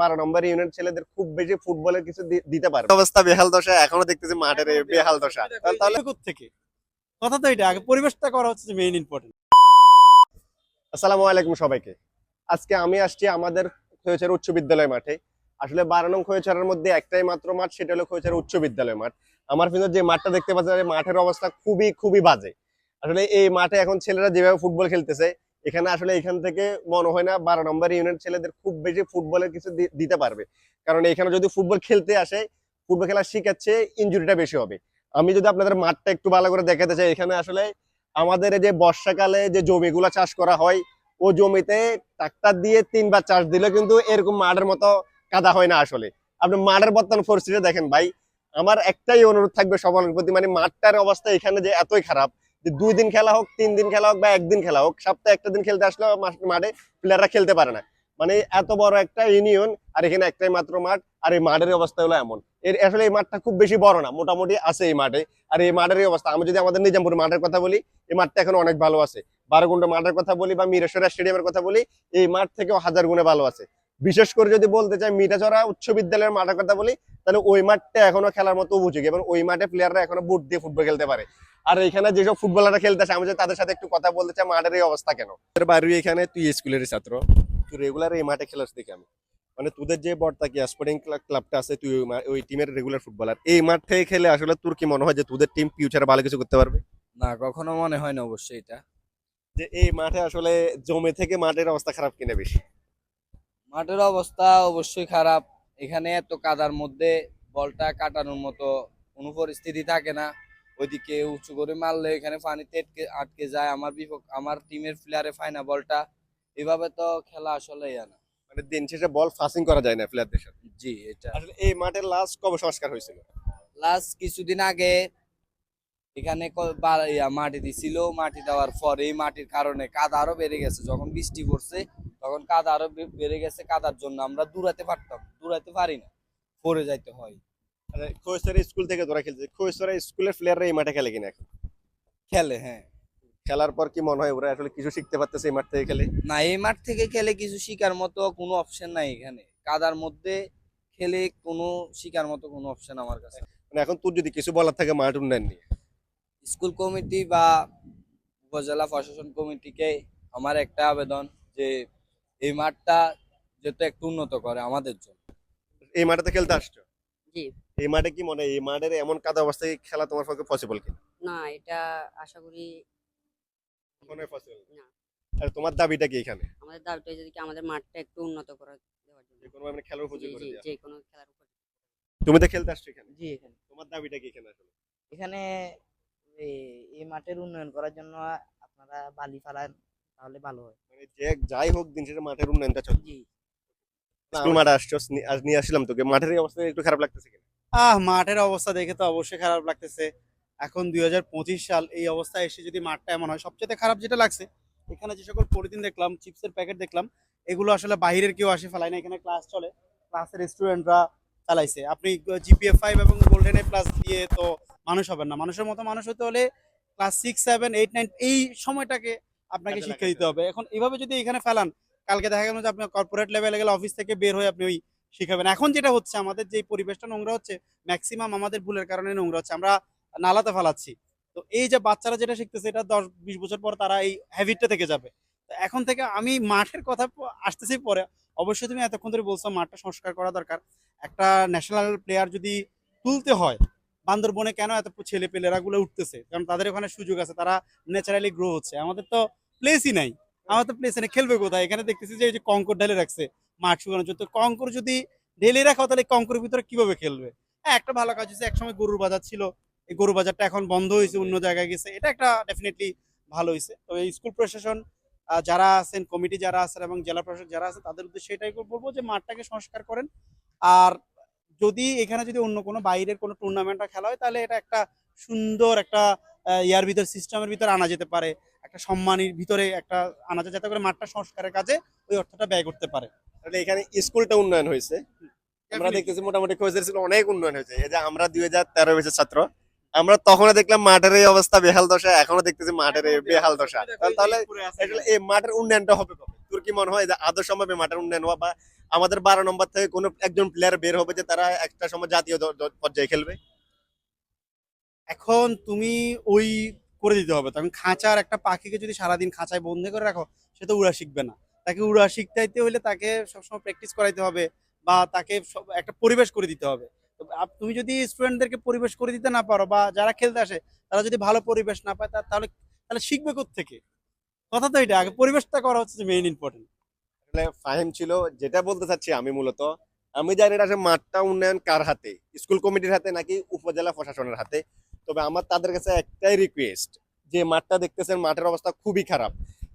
বারো নম্বর ইউনিট ছেলেদের খুব বেশি ফুটবলের কিছু দিতে পারবে। অবস্থা বেহাল দশা এখনও দেখতেছি মাঠের বেহাল দশা। তাহলে থেকে। কথা তো এটা আগে পরিবেশটা করা হচ্ছে মেইন ইম্পর্টেন্ট আসসালামু আলাইকুম সবাইকে। আজকে আমি আসছি আমাদের খৈয়াছড়া উচ্চ বিদ্যালয় মাঠে। আসলে বারো নং খৈয়াছড়ার মধ্যে একটাই মাত্র মাঠ সেটা হলো খৈয়াছড়া উচ্চ বিদ্যালয় মাঠ। আমার কিন্তু যে মাঠটা দেখতে পাচ্ছেন এই মাঠের অবস্থা খুবই খুবই বাজে। আসলে এই মাঠে এখন ছেলেরা যেভাবে ফুটবল খেলতেছে এখানে আসলে এখান থেকে মনে হয় না বারো নম্বর ইউনিট ছেলেদের খুব বেশি ফুটবলের কিছু দিতে পারবে। কারণ এখানে যদি ফুটবল খেলতে আসে, ফুটবল খেলা শিখাচ্ছে ইঞ্জুরিটা বেশি হবে। আমি যদি আপনাদের মাঠটা একটু ভালো করে দেখাতে চাই, এখানে আসলে আমাদের যে বর্ষাকালে যে জমিগুলো চাষ করা হয়, ও জমিতে ট্রাক্টর দিয়ে তিনবার চাষ দিলে কিন্তু এরকম মাঠের মতো কাদা হয় না আসলে। আপনি মাঠের বর্তমান পরিস্থিতি দেখেন ভাই, আমার একটাই অনুরোধ থাকবে সবার প্রতি মানে মাঠটার অবস্থা এখানে যে এতই খারাপ দুই দিন খেলা হোক, তিন দিন খেলা হোক বা একদিন খেলা হোক, সপ্তাহে একটা দিন খেলতে আসলে মাঠে প্লেয়াররা খেলতে পারে না। মানে এত বড় একটা ইউনিয়ন আর এখানে একটাই মাত্র মাঠ, আর এই মাঠের অবস্থা হলো এমন। এর, আসলে এই মাঠটা খুব বেশি বড় না, মোটামুটি আছে এই মাঠে। আর এই মাঠের অবস্থা। আমি যদি আমাদের নিজামপুর মাঠের কথা বলি, এই মাঠটা এখন অনেক ভালো আছে। বারোগুন্ড মাঠের কথা বলি বা মিরেশ্বরা স্টেডিয়ামের কথা বলি, এই মাঠ থেকেও হাজার গুণে ভালো আছে। বিশেষ করে যদি বলতে চাই মিঠাচড়া উচ্চ বিদ্যালয়ের মাঠের কথা বলি তাহলে ওই মাঠটা এখনও খেলার মতো উপযোগী এবং ওই মাঠে প্লেয়াররা এখনও বুট দিয়ে ফুটবল খেলতে পারে। আর এখানে যেসব ফুটবলাররা খেলতে আসে আমি যদি তাদের সাথে একটু কথা বলতে চাই মাঠের এই অবস্থা কেন? তোর বাড়ি এখানে তুই স্কুলের ছাত্র তুই রেগুলার এই মাঠে খেলাস দেখি আমি। মানে তোদের যে বর্তাকি স্পোর্টিং ক্লাবটা আছে তুই ওই টিমের রেগুলার ফুটবলার এই মাঠ থেকে খেলে আসলে তোর কি মনে হয় যে তোদের টিম ফিউচারে ভালো কিছু করতে পারবে? না কখনো মনে হয় না অবশ্যই এটা। যে এই মাঠে আসলে জমে থেকে মাঠের অবস্থা খারাপ কিনা বেশি? মাঠের অবস্থা অবশ্যই খারাপ। এখানে এত কাদার মধ্যে বলটা কাটানোর মতো কোনো পরিস্থিতি থাকে না। ওইদিকে উঁচু করে মারলে এখানে পানিতে আটকে আটকে যায়। আমার বিপক্ষ আমার টিমের প্লেয়ারে পায় না বলটা। এভাবে তো খেলা আসলে ইয়া না। মানে দিন শেষে বল ফাসিং করা যায় না প্লেয়ারদের সাথে। জি এটা। আসলে এই মাঠের লাস্ট কবে সংস্কার হয়েছিল? লাস্ট কিছুদিন আগে এখানে মাটি দিছিল। মাটি দেওয়ার পর এই মাটির কারণে কাদা আরও বেড়ে গেছে। যখন বৃষ্টি পড়ছে তখন কাদা আরও বেড়ে গেছে কাদার জন্য আমরা দূরাতে পারতাম দূরাতে পারি না। পড়ে যাইতে হয়। খোয়েশ্বরা স্কুল থেকে তোরা খেলছে। খোয়েশ্বরা স্কুলের প্লেয়াররা এই মাঠে খেলে কিনা এখন? খেলে হ্যাঁ। খেলার পর কি মনে হয় ওরা আসলে কিছু শিখতে পারতেছে এই মাঠ থেকে খেলে? না এই মাঠ থেকে খেলে কিছু শিকার মতো কোনো অপশন নাই এখানে। কাদার মধ্যে খেলে কোনো শিকার মতো কোনো অপশন আমার কাছে মানে এখন তোর যদি কিছু বলার থাকে মাঠ উন্নয়ন নিয়ে। স্কুল কমিটি বা উপজেলা প্রশাসন কমিটিকে আমার একটা আবেদন যে এই মাঠটা যাতে একটু উন্নত করে আমাদের জন্য। এই মাঠে খেলতে আসছো? জি। এই মাঠে কি মনে হয় এই মাঠের এমন কাদা অবস্থায় খেলা তোমার পক্ষে পসিবল কিনা? না এটা আশা করি মনে হয় পসিবল না। আর তোমার দাবিটা কি এখানে? আমাদের দাবিটা যদি কি আমাদের মাঠটা একটু উন্নত করা দেওয়ার জন্য। যে কোনো মানে খেলার উপযোগী করে দেওয়া। যে কোনো খেলার উপর তুমি তো খেলতে আসছো এখানে? জি এখানে। তোমার দাবিটা কি এখানে আসলে? এখানে এই- এই মাঠের উন্নয়ন করার জন্য আপনারা বালি ফালান তাহলে ভালো হয়। মানে যে যাই হোক দিন শেষে মাঠের উন্নয়নটা জি। স্কুল মাঠে আসছো আজ নিয়ে আসলাম তোকে। মাঠের অবস্থা একটু খারাপ লাগতেছে কিনা? আহ মাঠের অবস্থা দেখে তো অবশ্যই খারাপ লাগতেছে। এখন দুই হাজার পঁচিশ সাল এই অবস্থায় এসে যদি মাঠটা এমন হয় সবচেয়ে খারাপ যেটা লাগছে এখানে যে সকল পলিথিন দেখলাম চিপসের প্যাকেট দেখলাম এগুলো আসলে বাইরের কেউ আসে ফেলায় না এখানে ক্লাস চলে। ক্লাসের স্টুডেন্টরা চালাইছে। আপনি জিপিএফ ফাইভ এবং গোল্ডেন এ প্লাস দিয়ে তো মানুষ হবেন না। মানুষের মতো মানুষ হতে হলে class six seven eight nine এই সময়টাকে আপনাকে শিক্ষা দিতে হবে। এখন এইভাবে যদি এখানে ফেলান কালকে দেখা গেল যে আপনি কর্পোরেট লেভেলে গেলে অফিস থেকে বের হয়ে আপনি ওই শিখাবেন এখন যেটা হচ্ছে আমাদের যে পরিবেশটা নোংরা হচ্ছে ম্যাক্সিমাম আমাদের ভুলের কারণে নোংরা হচ্ছে। আমরা নালাতে ফেলাচ্ছি। তো এই যে বাচ্চারা যেটা শিখতেছে এটা দশ বিশ বছর পর তারা এই হ্যাবিটটা থেকে যাবে। তো এখন থেকে আমি মাঠের কথা আসতেছি পরে। অবশ্যই তুমি এতক্ষণ ধরে বলছো মাঠটা সংস্কার করা দরকার। একটা ন্যাশনাল প্লেয়ার যদি তুলতে হয় বান্দরবনে কেন এত ছেলে পেলেরা গুলো উঠতেছে? কারণ তাদের ওখানে সুযোগ আছে, তারা ন্যাচারালি গ্রো হচ্ছে। আমাদের তো প্লেসই নাই। আমাদের প্লেস নেই। খেলবে কোথায়? এখানে দেখতেছি যে এই যে কঙ্কর ঢেলে রাখছে, মাঠ শুকানোর জন্য। কঙ্কর যদি ঢেলে রাখা, তাহলে কঙ্করের ভিতরে কীভাবে খেলবে? হ্যাঁ একটা ভালো কাজ হচ্ছে একসময় গরুর বাজার ছিল। এই গরু বাজারটা এখন বন্ধ হয়েছে, অন্য জায়গায় গেছে। এটা একটা ডেফিনেটলি ভালো হয়েছে। তো স্কুল প্রশাসন যারা আছেন কমিটি যারা আছেন এবং জেলা প্রশাসক যারা আছে, তাদের উদ্দেশ্যে এটাই বলব যে মাঠটাকে সংস্কার করেন। আর যদি এখানে যদি অন্য কোনো বাইরের কোনো টুর্নামেন্ট খেলা হয় তাহলে এটা একটা সুন্দর একটা ইয়ার ভিতর সিস্টেমের ভিতরে আনা যেতে পারে। একটা সম্মানের ভিতরে একটা আনা যায় যাতে করে মাঠটা সংস্কারের কাজে ওই অর্থটা ব্যয় করতে পারে। তাহলে এখানে স্কুলটা উন্নয়ন হয়েছে। আমরা দেখতেছি মোটামুটি খোঁজের ছিল অনেক উন্নয়ন হয়েছে। এই যে আমরা দুই হাজার তেরো বছর ছাত্র আমরা তখন দেখলাম মাঠের এই অবস্থা বেহাল দশা এখনও দেখতেছি মাঠের এই বেহাল দশা। তাহলে এই মাঠের উন্নয়নটা হবে তোর কি মনে হয় যে আদৌ সম্ভব মাঠের উন্নয়ন হওয়া বা আমাদের বারো নম্বর থেকে কোনো একজন প্লেয়ার বের হবে যে তারা একটা সময় জাতীয় পর্যায়ে খেলবে। এখন তুমি ওই করে দিতে হবে। তখন খাঁচার একটা পাখিকে যদি সারাদিন খাঁচায় বন্দি করে রাখো, সে তো উড়া শিখবে না। তাকে উড়া শিখতে হলে তাকে সবসময় প্র্যাকটিস করাইতে হবে বা তাকে একটা পরিবেশ করে দিতে হবে। তুমি যদি স্টুডেন্টদেরকে পরিবেশ করে দিতে না পারো বা যারা খেলতে আসে, তারা যদি ভালো পরিবেশ না পায় তাহলে তাহলে শিখবে থেকে কথা তো এটা আগে পরিবেশটা করা হচ্ছে মেইন ইম্পর্টেন্ট আসলে ফাহিম ছিল। যেটা বলতে চাচ্ছি আমি মূলত, আমি জানি এটা যে মাঠটা উন্নয়ন কার হাতে, স্কুল কমিটির হাতে নাকি উপজেলা প্রশাসনের হাতে। তবে আমার তাদের কাছে একটাই রিকোয়েস্ট যে মাঠটা দেখতেছেন, মাঠের অবস্থা খুবই খারাপ।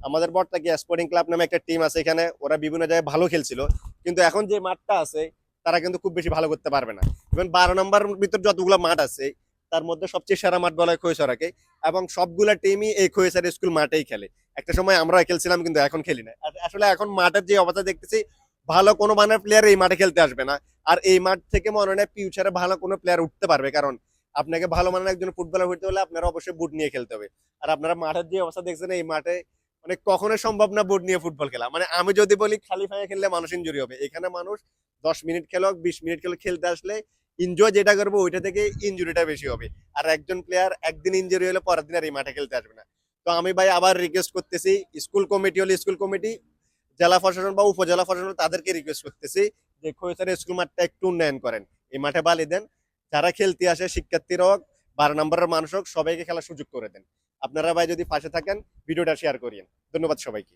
আমাদের বর্তা কি স্পোর্টিং ক্লাব নামে একটা টিম আছে এখানে, ওরা বিভিন্ন জায়গায় ভালো খেলছিল। কিন্তু এখন যে মাঠটা আছে, তারা কিন্তু খুব বেশি ভালো করতে পারবে না। ইভেন বারো নম্বর ভিতর যতগুলো মাঠ আছে, তার মধ্যে সবচেয়ে সেরা মাঠ বলা হয় খৈসরাকে, এবং সবগুলা টিমই এই খৈসরা স্কুল মাঠেই খেলে। একটা সময় আমরা খেলছিলাম, কিন্তু এখন খেলি না আসলে এখন মাঠের যে অবস্থা দেখতেছি, ভালো কোনো মানের প্লেয়ার এই মাঠে খেলতে আসবে না। আর এই মাঠ থেকে মনে হয় ফিউচারে ভালো কোনো প্লেয়ার উঠতে পারবে, কারণ আপনাকে ভালো মানের একজন ফুটবলার হতে হলে আপনারা অবশ্যই বুট নিয়ে খেলতে হবে। আর আপনারা মাঠের যে অবস্থা দেখছেন, এই মাঠে মানে কখনোই সম্ভব না বুট নিয়ে ফুটবল খেলা। মানে আমি যদি বলি, খালি ফাঁয়ে খেললে মানুষ ইঞ্জুরি হবে। এখানে মানুষ দশ মিনিট খেলক বিশ মিনিট খেলে, খেলতে আসলে এনজয় যেটা করব, ওইটা থেকে ইঞ্জুরিটা বেশি হবে। আর একজন প্লেয়ার একদিন ইঞ্জুরি হলে পরের দিন আর এই মাঠে খেলতে আসবে না। তো আমি ভাই আবার রিকোয়েস্ট করতেছি স্কুল কমিটি হলে স্কুল কমিটি জেলা প্রশাসন বা উপজেলা প্রশাসন তাদেরকে রিকোয়েস্ট করতেছি যে খোয়েসার স্কুল মাঠটা একটু উন্নয়ন করেন। এই মাঠে বালি দেন, যারা খেলতে আসে, শিক্ষার্থীরা হোক, বারো নম্বরের মানুষ হোক, সবাইকে খেলার সুযোগ করে দেন। আপনারা ভাই যদি পাশে থাকেন, ভিডিওটা শেয়ার করিয়েন। ধন্যবাদ সবাইকে।